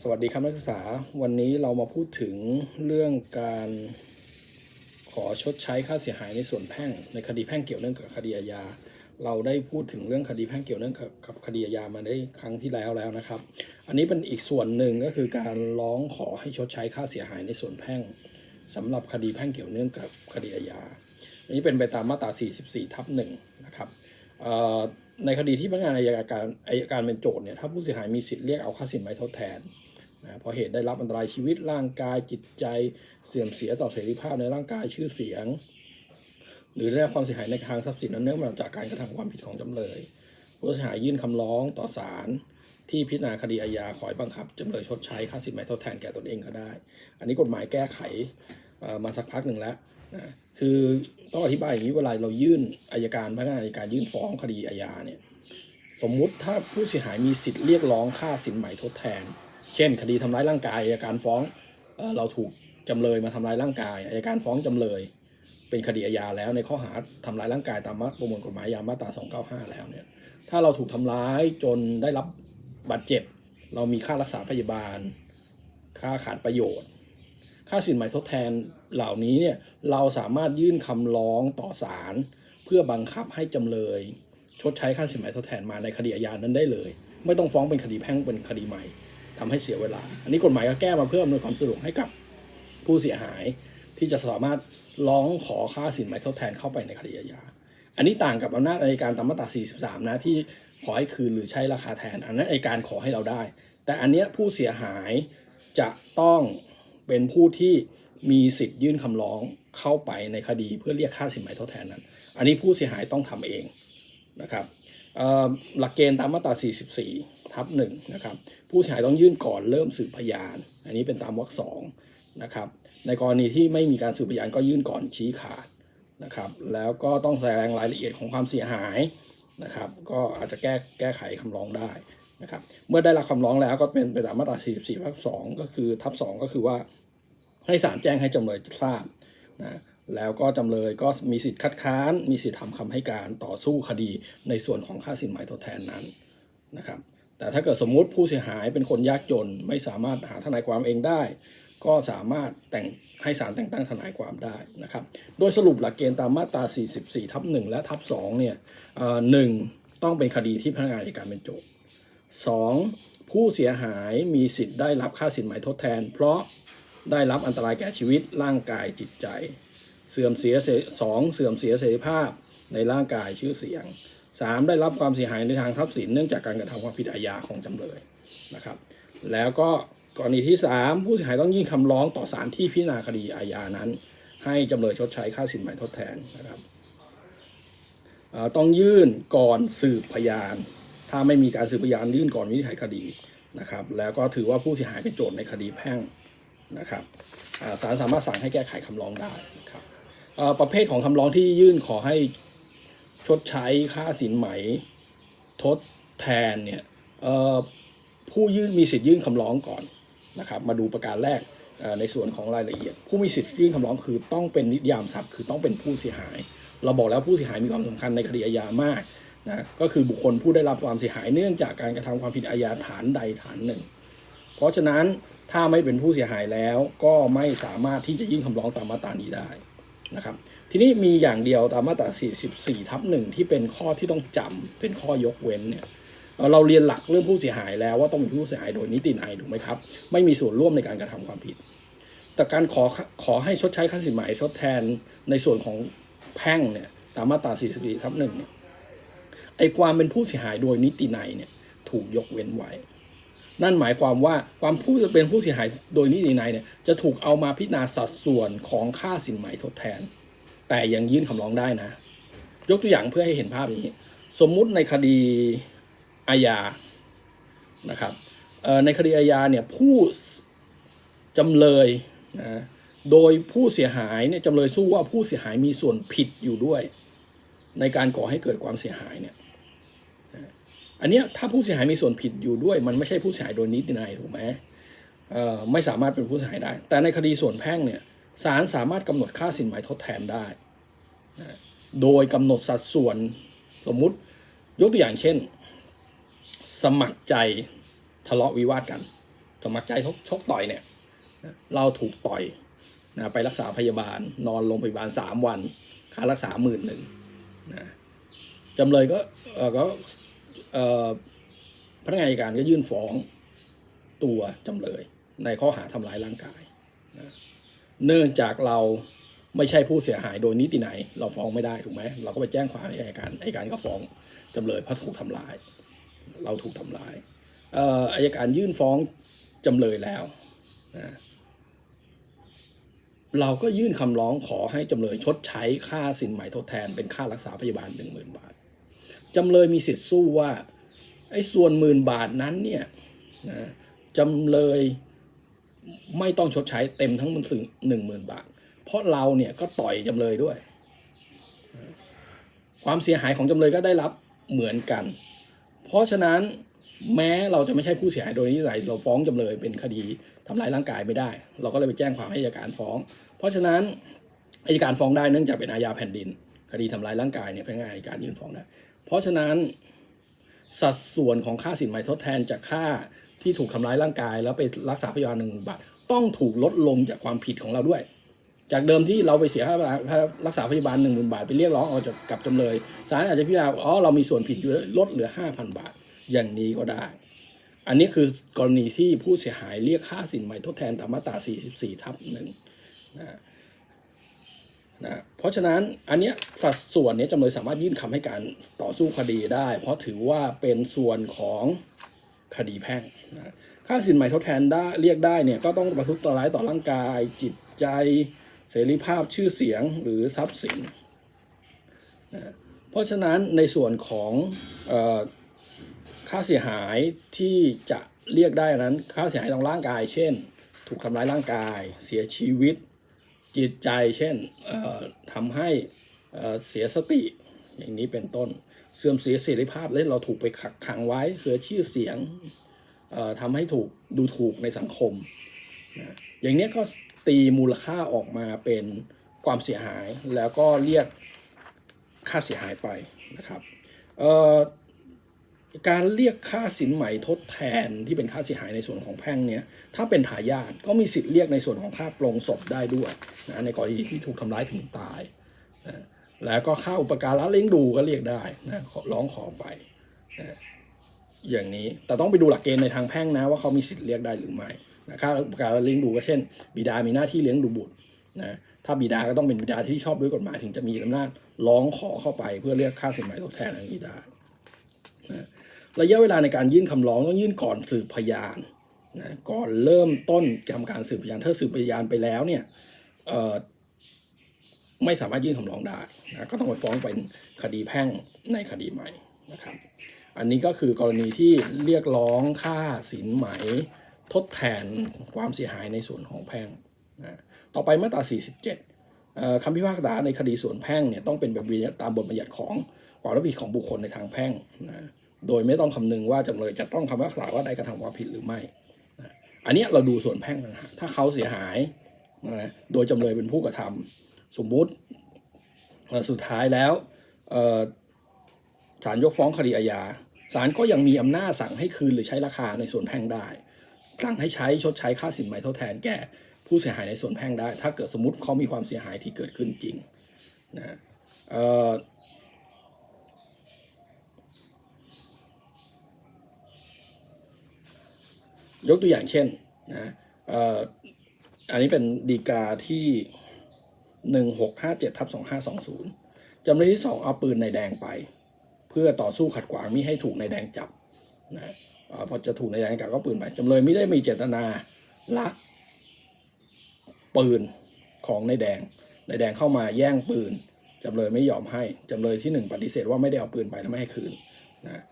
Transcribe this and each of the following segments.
สวัสดีครับนักศึกษา วันนี้เรามาพูดถึงเรื่องการขอชดใช้ค่าเสียหายในส่วนแพ่ง ในคดีแพ่งเกี่ยวเนื่องกับคดีอาญา เราได้พูดถึงเรื่องคดีแพ่งเกี่ยวเนื่องกับคดีอาญามาได้ครั้งที่แล้วแล้วนะครับ อันนี้เป็นอีกส่วนหนึ่งก็คือการร้องขอให้ชดใช้ค่าเสียหายในส่วนแพ่งสำหรับคดีแพ่งเกี่ยวเนื่องกับคดีอาญา อันนี้เป็นไปตามมาตรา 44 ทับหนึ่งนะครับในคดีที่พนักงานอายการอายการเป็นโจทย์เนี่ยถ้าผู้เสียหายมีสิทธิ์เรียกเอาค่าสินไหมทดแทน นะพราะเหตุได้รับอันตรายชีวิตร่างกายจิตใจเสื่อมเสียต่อเสรีภาพในร่างกายชื่อเสียง หรือได้รับความเสียหายในทางทรัพย์สินนั้นเนื่องมาจากการกระทำความผิดของจำเลยผู้เสียหายยื่นคำร้องต่อศาลที่พิจารณาคดีอาญาขอให้บังคับจำเลยชดใช้ค่าสินไหมทดแทนแก่ตนเองก็ได้ อันนี้กฎหมายแก้ไขมาสักพักหนึ่งแล้วนะคือต้องอธิบายอย่างนี้เวลาเรายื่นอายการพนักงานอายการยื่นฟ้องคดีอาญาเนี่ยสมมุติถ้าผู้เสียหายมีสิทธิ์เรียกร้องค่าสินไหมทดแทน เช่น คดีทำร้ายร่างกายอัยการฟ้องเราถูกจำเลยมาทำร้ายร่างกายอัยการฟ้องจำเลย เป็นคดีอาญาแล้วในข้อหาทำร้ายร่างกายตามประมวลกฎหมายยามาตรา295 แล้วเนี่ยถ้าเราถูกทำร้ายจนได้รับบาดเจ็บ เรามีค่ารักษาพยาบาล ค่าขาดประโยชน์ ค่าสินไหมทดแทนเหล่านี้เนี่ยเราสามารถยื่นคำร้องต่อศาลเพื่อบังคับให้จำเลย ชดใช้ค่าสินไหมทดแทนมาในคดีอาญานั้นได้เลย ไม่ต้องฟ้องเป็นคดีแพ่งเป็นคดีใหม่ ทำให้เสียเวลา อันนี้กฎหมายก็แก้มาเพื่ออำนวยความสะดวกให้กับผู้เสียหาย ที่จะสามารถร้องขอค่าสินไหมทดแทนเข้าไปในคดีอาญาอันนี้ต่างกับอำนาจอัยการตามมาตรา 43 นะที่ขอให้คืนหรือใช้ราคาแทน อันนั้นอัยการขอให้เราได้ แต่อันเนี้ยผู้เสียหายจะต้องเป็นผู้ที่มีสิทธิ์ยื่นคำร้องเข้าไปในคดีเพื่อเรียกค่าสินไหมทดแทนนั้น อันนี้ผู้เสียหายต้องทำเองนะครับ หลักเกณฑ์ตามมาตรา 44 ทับหนึ่งนะครับผู้เสียหายต้องยื่นก่อนเริ่มสืบพยาน อันนี้เป็นตามวรรคสองนะครับในกรณีที่ไม่มีการสืบพยานก็ยื่นก่อนชี้ขาดนะครับแล้วก็ต้องแสดงรายละเอียดของความเสียหายนะครับก็อาจจะแก้แก้ไขคำร้องได้นะครับเมื่อได้รับคำร้องแล้วก็เป็นไปตามมาตรา 44 ทับ2ก็คือทับ2ก็คือว่าให้ศาลแจ้งให้จำเลยทราบนะ แล้วก็จำเลยก็มีสิทธิ์คัดค้าน มีสิทธิ์ทำคำให้การต่อสู้คดีในส่วนของค่าสินไหมทดแทนนั้นนะครับ แต่ถ้าเกิดสมมุติผู้เสียหายเป็นคนยากจนไม่สามารถหาทนายความเองได้ ก็สามารถแต่งให้ศาลแต่งตั้งทนายความได้นะครับ โดยสรุปหลักเกณฑ์ตามมาตรา 44 ทับ1และทับ2เนี่ยหนึ่งต้องเป็นคดีที่พนักงานอัยการเป็นโจทย์ 2. ผู้เสียหายมีสิทธิ์ได้รับค่าสินไหมทดแทน เพราะได้รับอันตรายแก่ชีวิตร่างกายจิตใจ เสื่อมเสียเสสองเสื่อมเสียเสรีภาพในร่างกายชื่อเสียง 3. ได้รับความเสียหายในทางทรัพย์สินเนื่องจากการกระทำความผิดอาญาของจำเลยนะครับ แล้วก็กรณีที่ 3 ผู้เสียหายต้องยื่นคำร้องต่อศาลที่พิจารณาคดีอาญานั้น ให้จำเลยชดใช้ค่าสินไหมทดแทนนะครับต้องยื่นก่อนสืบพยาน ถ้าไม่มีการสืบพยานยื่นก่อนวินิจฉัยคดีนะครับ แล้วก็ถือว่าผู้เสียหายเป็นโจทย์ในคดีแพ่งนะครับศาลสามารถสั่งให้แก้ไขคำร้องได้นะครับ ประเภทของคำร้องที่ยื่นขอให้ชดใช้ค่าสินไหม ทดแทนเนี่ยผู้ยื่นมีสิทธิ์ยื่นคำร้องก่อนนะครับ มาดูประการแรกในส่วนของรายละเอียด ผู้มีสิทธิ์ยื่นคำร้องคือต้องเป็นนิติยามทรัพย์คือต้องเป็นผู้เสียหาย เราบอกแล้วผู้เสียหายมีความสำคัญในคดีอาญามากนะก็คือบุคคลผู้ได้รับความเสียหายเนื่องจากการกระทำความผิดอาญาฐานใดฐานหนึ่ง เพราะฉะนั้นถ้าไม่เป็นผู้เสียหายแล้วก็ไม่สามารถที่จะยื่นคำร้องตามมาตรานี้ได้ นะครับ ทีนี้มีอย่างเดียวตามมาตรา 44 ทับหนึ่งที่เป็นข้อที่ต้องจำเป็นข้อยกเว้นเนี่ยเราเรียนหลักเรื่องผู้เสียหายแล้วว่าต้องเป็นผู้เสียหายโดยนิตินัยถูกไหมครับ ไม่มีส่วนร่วมในการกระทำความผิด แต่การขอขอให้ชดใช้ค่าสินไหมทดแทนในส่วนของแพ่งเนี่ยตามมาตรา 44 ทับหนึ่งเนี่ยไอความเป็นผู้เสียหายโดยนิตินัยเนี่ยถูกยกเว้นไว้ นั่นหมายความว่าความผู้จะเป็นผู้เสียหายโดยนิตินัยเนี่ยจะถูกเอามาพิจารณาสัดส่วนของค่าสินไหมทดแทน แต่ยังยื่นคำร้องได้นะ ยกตัวอย่างเพื่อให้เห็นภาพอย่างนี้ สมมุติในคดีอาญานะครับในคดีอาญาเนี่ยผู้จำเลยนะโดยผู้เสียหายเนี่ยจำเลยสู้ว่าผู้เสียหายมีส่วนผิดอยู่ด้วย ในการก่อให้เกิดความเสียหายเนี่ย อันนี้ถ้าผู้เสียหายมีส่วนผิดอยู่ด้วย มันไม่ใช่ผู้เสียหายโดยนิตินัยถูกไหมไม่สามารถเป็นผู้เสียหายได้ แต่ในคดีส่วนแพ่งเนี่ยศาลสามารถกำหนดค่าสินไหมทดแทนได้ โดยกำหนดสัดส่วนสมมุติยกตัวอย่างเช่น สมัครใจทะเลาะวิวาทกัน สมัครใจชกชกต่อยเนี่ยเราถูกต่อยนะไปรักษาพยาบาล นอนโรงพยาบาลสามวัน ค่ารักษาหมื่นหนึ่งนะจำเลยก็ก็ พนักงานอัยการก็ยื่นฟ้องตัวจำเลยในข้อหาทำร้ายร่างกายนะเนื่องจากเราไม่ใช่ผู้เสียหายโดยนิติไหน เราฟ้องไม่ได้ถูกไหมเราก็ไปแจ้งความให้อัยการอัยการก็ฟ้องจำเลยเพราะถูกทำร้าย เราถูกทำร้ายอัยการยื่นฟ้องจำเลยแล้วนะเราก็ยื่นคำร้องขอให้จำเลยชดใช้ค่าสินไหม่ทดแทนเป็นค่ารักษาพยาบาลหนึ่งหมื่นบาท จำเลยมีสิทธิ์สู้ว่าไอ้ส่วนหมื่นบาทนั้นเนี่ยนะจำเลยไม่ต้องชดใช้เต็มทั้งหนึ่งหมื่นบาท เพราะเราเนี่ยก็ต่อยจำเลยด้วย ความเสียหายของจำเลยก็ได้รับเหมือนกัน เพราะฉะนั้นแม้เราจะไม่ใช่ผู้เสียหายโดยนิสัยเราฟ้องจำเลยเป็นคดีทำลายร่างกายไม่ได้ เราก็เลยไปแจ้งความให้อัยการฟ้อง เพราะฉะนั้นอัยการฟ้องได้เนื่องจากเป็นอาญาแผ่นดิน คดีทำลายร่างกายเนี่ยพนักงานอัยการยื่นฟ้องได้ ราะฉะนั้นสัดส่วนของค่าสินไหมทดแทนจากค่าที่ถูกทำร้ายร่างกาย แล้วไปรักษาพยาบาลหนึ่งบาทต้องถูกลดลงจากความผิดของเราด้วย จากเดิมที่เราไปเสียค่ารักษาพยาบาลหนึ่งหมื่นบาท ไปเรียกร้องเอาจากกับจำเลยศาลอาจจะพิจารณาอ๋อเรามีส่วนผิดอยู่ลดเหลือห้าพันบาทอย่างนี้ก็ได้ อันนี้คือกรณีที่ผู้เสียหายเรียกค่าสินไหมทดแทนตามมาตรา44ทับหนึ่งนะ นะเพราะฉะนั้นอันเนี้ยสัดส่วนเนี้ยจำเลยสามารถยื่นคำให้การต่อสู้คดีได้ เพราะถือว่าเป็นส่วนของคดีแพ่งนะค่าสินไหม่ทดแทนได้เรียกได้เนี่ยก็ต้องประทุษร้ายต่อร่างกาย จิตใจ เสรีภาพชื่อเสียงหรือทรัพย์สินนะเพราะฉะนั้นในส่วนของออค่าเสียหายที่จะเรียกได้นั้น ค่าเสียหายทางร่างกาย เช่น ถูกทำร้ายร่างกาย เสียชีวิต จิตใจเช่นทำให้เสียสติอย่างนี้เป็นต้น เสื่อมเสียเสรีภาพและเราถูกไปขักขังไว้เสียชื่อเสียงทำให้ถูกดูถูกในสังคมนะอย่างนี้ก็ตีมูลค่าออกมาเป็นความเสียหายแล้วก็เรียกค่าเสียหายไปนะครับ การเรียกค่าสินไหม่ทดแทนที่เป็นค่าเสียหายในส่วนของแพ่งเนี้ยถ้าเป็นทายาทก็มีสิทธิ์เรียกในส่วนของค่าปลงศพได้ด้วยนะในกรณีที่ถูกทำร้ายถึงตายนะแล้วก็ค่าอุปการะเลี้ยงดูก็เรียกได้นะร้องขอไปนะอย่างนี้แต่ต้องไปดูหลักเกณฑ์ในทางแพ่งนะว่าเขามีสิทธิ์เรียกได้หรือไม่นะค่าอุปการะเลี้ยงดูก็เช่น บิดามีหน้าที่เลี้ยงดูบุตรนะถ้าบิดาก็ต้องเป็นบิดาที่ชอบด้วยกฎหมายถึงจะมีอำนาจร้องขอเข้าไปเพื่อเรียกค่าสินไหม่ทดแทนอย่างนี้ได้ ระยะเวลาในการยื่นคำร้องต้องยื่นก่อนสืบพยานนะก่อนเริ่มต้นทำการสืบพยานถ้าสืบพยานไปแล้วเนี่ยไม่สามารถยื่นคำร้องได้นะก็ต้องไปฟ้องเป็นคดีแพ่งในคดีใหม่นะครับอันนี้ก็คือกรณีที่เรียกร้องค่าสินไหมทดแทนความเสียหายในส่วนของแพ่งนะต่อไปมาตรา 47เอ่อคำพิพากษาในคดีส่วนแพ่งเนี่ยต้องเป็นแบบตามบทบัญญัติของความรับผิดของบุคคลในทางแพ่งนะ โดยไม่ต้องคำนึงว่าจำเลยจะต้องคำพิพากษาว่าได้กระทำความผิดหรือไม่ อันนี้เราดูส่วนแพ่งนะถ้าเขาเสียหายนะโดยจำเลยเป็นผู้กระทำสมมุติสุดท้ายแล้วศาลยกฟ้องคดีอาญาศาลก็ยังมีอำนาจสั่งให้คืนหรือใช้ราคาในส่วนแพ่งได้สั่งให้ใช้ชดใช้ค่าสินไหมทดแทนแก่ผู้เสียหายในส่วนแพ่งได้ ถ้าเกิดสมมติเขามีความเสียหายที่เกิดขึ้นจริงนะเอ่อ ยกตัวอย่างเช่นนะอ,อันนี้เป็นดีกาที่หนึ่งหกห้าเจ็ดทับสองห้าสองศูนย์จำเลยที่สองเอาปืนในแดงไป เพื่อต่อสู้ขัดขวางมิให้ถูกในแดงจับนะอพอจะถูกในแดงจับก็ปืนไปจำเลยไม่ได้มีเจตนาลักปืนของในแดง ในแดงเข้ามาแย่งปืนจำเลยไม่ยอมให้จำเลยที่หนึ่งปฏิเสธว่าไม่ได้เอาปืนไปและไม่ให้คืนนะ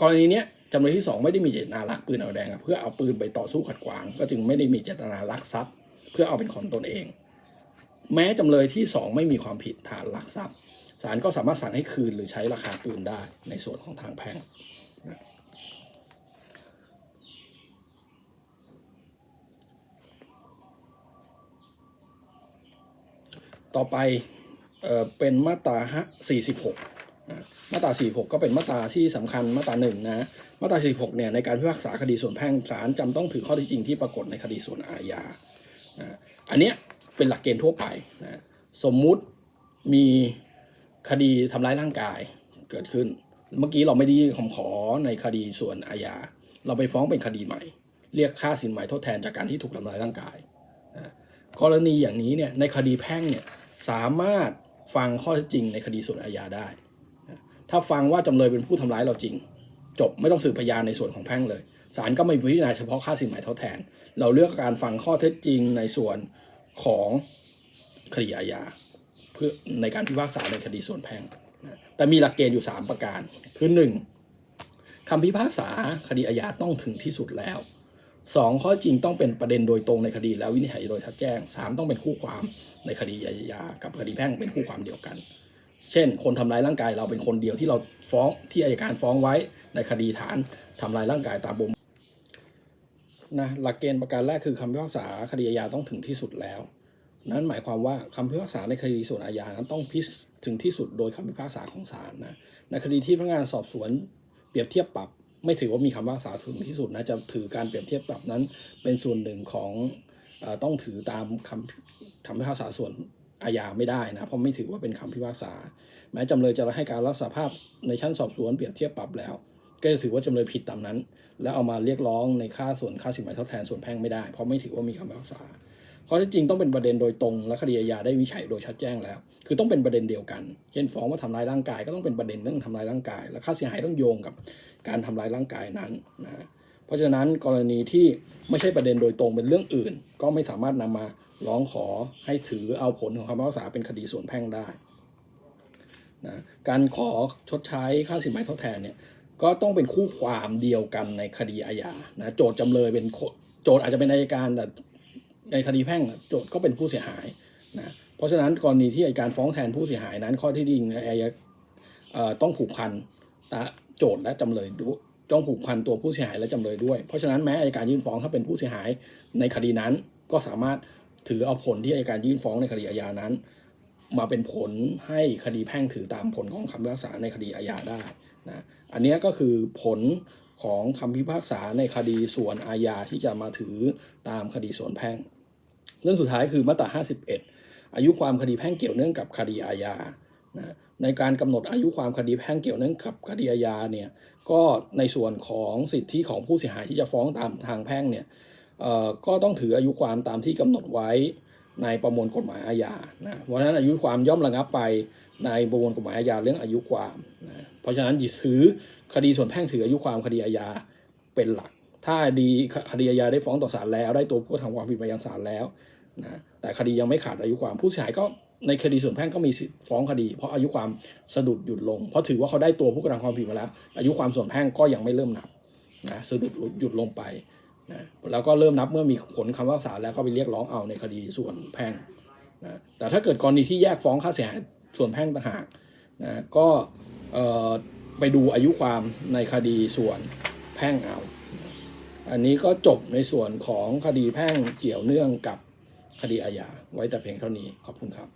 กรณีเนี้ย จำเลยที่สองไม่ได้มีเจตนาลักปืนเอาแดงเพื่อเอาปืนไปต่อสู้ขัดขวาง ก็จึงไม่ได้มีเจตนาลักทรัพย์ เพื่อเอาเป็นของตนเอง แม้จำเลยที่สองไม่มีความผิดฐานลักทรัพย์ศาลก็สามารถสั่งให้คืนหรือใช้ราคาปืนได้ในส่วนของทางแพ่งต่อไปเอเป็นมาตรา46 มาตรา 46 ก็เป็นมาตราที่สำคัญมาตราหนึ่งนะมาตรา 46 เนี่ยในการพิพากษาคดีส่วนแพ่งศาลจำต้องถือข้อเที่จริงที่ปรากฏในคดีส่วนอาญาอันเนี้ยเป็นหลักเกณฑ์ทั่วไปนะสมมุติมีคดีทำร้ายร่างกายเกิดขึ้น เมื่อกี้เราไม่ได้ยื่นคำขอในคดีส่วนอาญาเราไปฟ้องเป็นคดีใหม่ เรียกค่าสินไหมทดแทนจากการที่ถูกทำร้ายร่างกายนะกรณีอย่างนี้เนี่ยในคดีแพ่งเนี่ยสามารถฟังข้อเท็จจริงในคดีส่วนอาญาได้ ถ้าฟังว่าจำเลยเป็นผู้ทำร้ายเราจริง จบไม่ต้องสืบพยานในส่วนของแพ่งเลยศาลก็ไม่พิจารณาเฉพาะค่าสินไหมทดแทน เราเลือกการฟังข้อเท็จจริงในส่วนของคดีอาญาเพื่อในการพิพากษาในคดีส่วนแพ่งแต่มีหลักเกณฑ์อยู่ 3 ประการ คือ 1. คำพิพากษาคดีอาญาต้องถึงที่สุดแล้ว 2. ข้อจริงต้องเป็นประเด็นโดยตรงในคดีแล้ววินิจฉัยโดยชัดแจ้ง 3. ต้องเป็นคู่ความในคดีอาญากับคดีแพ่งเป็นคู่ความเดียวกัน เช่น คนทำร้ายร่างกายเราเป็นคนเดียวที่เราฟ้องที่อายการฟ้องไว้ในคดีฐานทำลายร่างกายตามบุมนะหลักเกณฑ์ประการแรกคือคำพิพากษาคดีอาญาต้องถึงที่สุดแล้ว นั่นหมายความว่าคำพิพากษาในคดีส่วนอาญานั้นต้องพิสถึงที่สุดโดยคำพิพากษาของศาลนะในคดีที่พนักงานสอบสวนเปรียบเทียบปรับ ไม่ถือว่ามีคำพิพากษาถึงที่สุดนะจะถือการเปรียบเทียบปรับนั้น เป็นส่วนหนึ่งของต้องถือตามคำคำพิพากษาส่วน อาญาไม่ได้นะเพราะไม่ถือว่าเป็นคำพิพากษา แม้จำเลยจะให้การรับสาภาพในชั้นสอบสวนเปรียบเทียบปรับแล้ว ก็จะถือว่าจำเลยผิดตามนั้น แล้วเอามาเรียกร้องในค่าส่วนค่าสินไหมทดแทนส่วนแพ่งไม่ได้ เพราะไม่ถือว่ามีคำพิพากษาข้อเท็จจริงต้องเป็นประเด็นโดยตรงและคดีอาญาได้วิจัยโดยชัดแจ้งแล้ว คือต้องเป็นประเด็นเดียวกัน เช่นฟ้องว่าทำร้ายร่างกายก็ต้องเป็นประเด็นเรื่องทำร้ายร่างกาย และค่าเสียหายต้องโยงกับการทำร้ายร่างกายนั้นนะเพราะฉะนั้นกรณีที่ไม่ใช่ประเด็นโดยตรงเป็นเรื่องอื่น ก็ไม่สามารถนำมา ร้องขอให้ถือเอาผลของคำพิพากษาเป็นคดีส่วนแพ่งได้นะการขอชดใช้ค่าสินไหมทดแทนเนี่ยก็ต้องเป็นคู่ความเดียวกันในคดีอาญานะโจทย์จำเลยเป็นโจทย์อาจจะเป็นอัยการแต่ในคดีแพ่งโจทย์ก็เป็นผู้เสียหายนะเพราะฉะนั้นกรณีที่อัยการฟ้องแทนผู้เสียหายนั้น ข้อที่จริงอายเอ่อต้องผูกพันตาโจทย์และจำเลยด้วยต้องผูกพันตัวผู้เสียหายและจำเลยด้วย เพราะฉะนั้นแม้อัยการยื่นฟ้องถ้าเป็นผู้เสียหายในคดีนั้นก็สามารถ ถือเอาผลที่อัยการยื่นฟ้องในคดีอาญานั้น มาเป็นผลให้คดีแพ่งถือตามผลของคำพิพากษาในคดีอาญาได้นะอันนี้ก็คือผลของคำพิพากษาในคดีส่วนอาญาที่จะมาถือตามคดีส่วนแพ่ง เรื่องสุดท้ายคือมาตรา 51 อายุความคดีแพ่งเกี่ยวเนื่องกับคดีอาญานะในการกำหนดอายุความคดีแพ่งเกี่ยวเนื่องกับคดีอาญาเนี่ยก็ในส่วนของสิทธิของผู้เสียหายที่จะฟ้องตามทางแพ่งเนี่ย ก็ต้องถืออายุความตามที่กำหนดไว้ในประมวลกฎหมายอาญานะเพราะฉะนั้นอายุความย่อมระงับไปในประมวลกฎหมายอาญาเรื่องอายุความนะเพราะฉะนั้นถือคดีส่วนแพ่งถืออายุความคดีอาญาเป็นหลัก ถ้าดีคดีอาญาได้ฟ้องต่อศาลแล้ว ได้ตัวผู้กระทำความผิดมายังศาลแล้วนะแต่คดียังไม่ขาดอายุความผู้เสียหายก็ในคดีส่วนแพ่งก็มีสิทธิ์ฟ้องคดี เพราะอายุความสะดุดหยุดลง เพราะถือว่าเขาได้ตัวผู้กระทำความผิดมาแล้ว อายุความส่วนแพ่งก็ยังไม่เริ่มนับนะสะดุดหยุดลงไป นะแล้วก็เริ่มนับเมื่อมีผลคำพิพากษาแล้วก็ไปเรียกร้องเอาในคดีส่วนแพ่งนะแต่ถ้าเกิดกรณีที่แยกฟ้องค่าเสียหายส่วนแพ่งต่างหากนะก็ไปดูอายุความในคดีส่วนแพ่งเอา อันนี้ก็จบในส่วนของคดีแพ่งเกี่ยวเนื่องกับคดีอาญาไว้แต่เพียงเท่านี้ขอบคุณครับ